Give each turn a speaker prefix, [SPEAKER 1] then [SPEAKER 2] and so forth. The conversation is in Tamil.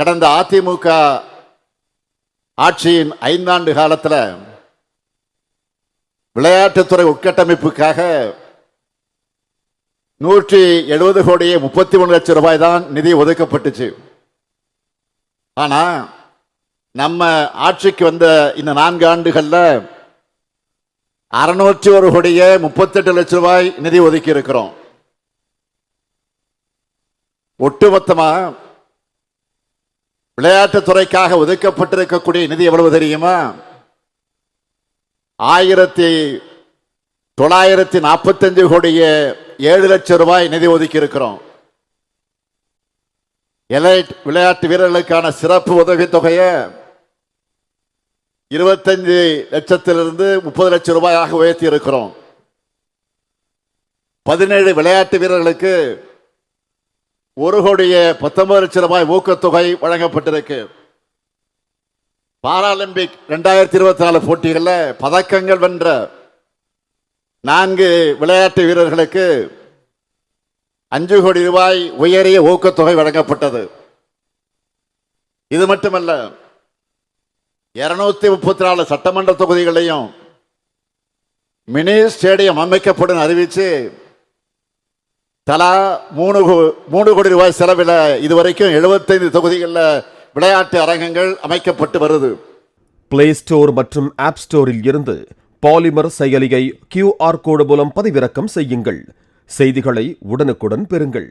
[SPEAKER 1] கடந்த அதிமுக ஆட்சியின் ஐந்தாண்டு காலத்தில் விளையாட்டுத்துறை உட்கட்டமைப்புக்காக நூற்றி எழுபது கோடியே முப்பத்தி மூணு லட்சம் ரூபாய் தான் நிதி ஒதுக்கப்பட்டுச்சு. ஆனால் நம்ம ஆட்சிக்கு வந்த இந்த நான்கு ஆண்டுகளில் அறுநூற்றி ஒரு கோடியே முப்பத்தெட்டு லட்சம் ரூபாய் நிதி ஒதுக்கி இருக்கிறோம் ஒட்டுமொத்தமாக விளையாட்டு துறைக்காக ஒதுக்கப்பட்டிருக்கக்கூடிய நிதி எவ்வளவு தெரியுமா? ஆயிரத்தி தொள்ளாயிரத்தி நாற்பத்தஞ்சு கோடிய ஏழு லட்சம் ரூபாய் நிதி ஒதுக்கி இருக்கிறோம் எலைட் விளையாட்டு வீரர்களுக்கான சிறப்பு உதவி தொகையை இருபத்தஞ்சு லட்சத்திலிருந்து முப்பது லட்சம் ரூபாயாக உயர்த்தி இருக்கிறோம் பதினேழு விளையாட்டு வீரர்களுக்கு ஒரு கோடியே பத்தொன்பது லட்சம் ரூபாய் ஊக்கத்தொகை வழங்கப்பட்டிருக்கு. பாராலிம்பிக் ரெண்டாயிரத்தி இருபத்தி நாலு போட்டிகளில் பதக்கங்கள் வென்ற நான்கு விளையாட்டு வீரர்களுக்கு அஞ்சு கோடி ரூபாய் உயரிய ஊக்கத்தொகை வழங்கப்பட்டது. இது மட்டுமல்ல இருநூத்தி முப்பத்தி நாலு சட்டமன்ற தொகுதிகளையும் மினி ஸ்டேடியம் அமைக்கப்படும் அறிவிச்சு தலா மூணு கோ- மூணு கோடி ரூபாய் செலவில் இதுவரைக்கும் எழுபத்தைந்து தொகுதிகளில் விளையாட்டு அரங்கங்கள் அமைக்கப்பட்டு வருது.
[SPEAKER 2] பிளே ஸ்டோர் மற்றும் ஆப் ஸ்டோரில் இருந்து பாலிமர் செயலியை கியூஆர் கோடு மூலம் பதிவிறக்கம் செய்யுங்கள். செய்திகளை உடனுக்குடன் பெறுங்கள்.